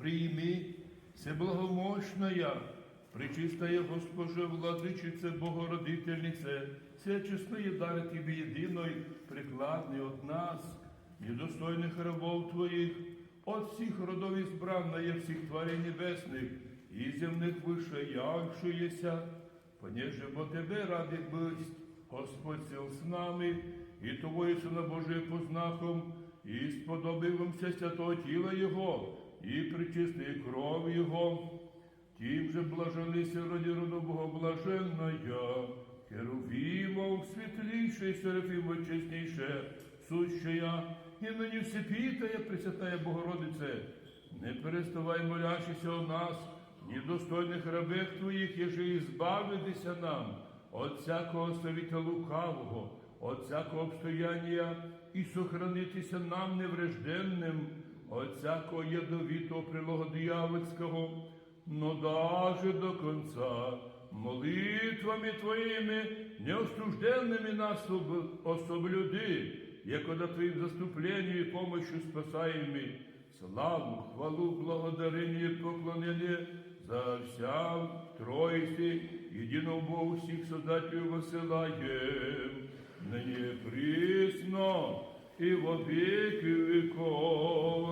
прийми, все благомощная, Пречистая Госпожа, Владычице, Богородительнице, все честные дары Тебе единой, прикладный от нас, недостойных рабов Твоих, от всех родов избранная всех тварей небесных и земных выше явшиеся, понеже бо Тебе ради быть, Господь сил с нами, и Твоє Сина Божие познахом, і сподобився святого тіла Його, і причистої крові Його, Тим же блаженися раді роду Богоблаженная, Херувимов світліше, Серафимо чесніше, сущая, і нині всепітая, Пресвятая Богородице, не переставай молящися о нас, недостойних рабих Твоїх, єже і збавитися нам от всякого совіта лукавого, от всякого обстояння і сохранитися нам неврежденним, от всякого ядовитого прилога дьявольського, но даже до конца молитвами Твоими, неостужденными нас об- особлюди, якода Твоим заступлением и помощью спасаеми, славу, хвалу, благодарение и поклонение за вся Троицы, единого Богу всех Создателю высылаем, ныне присно і во віки віков.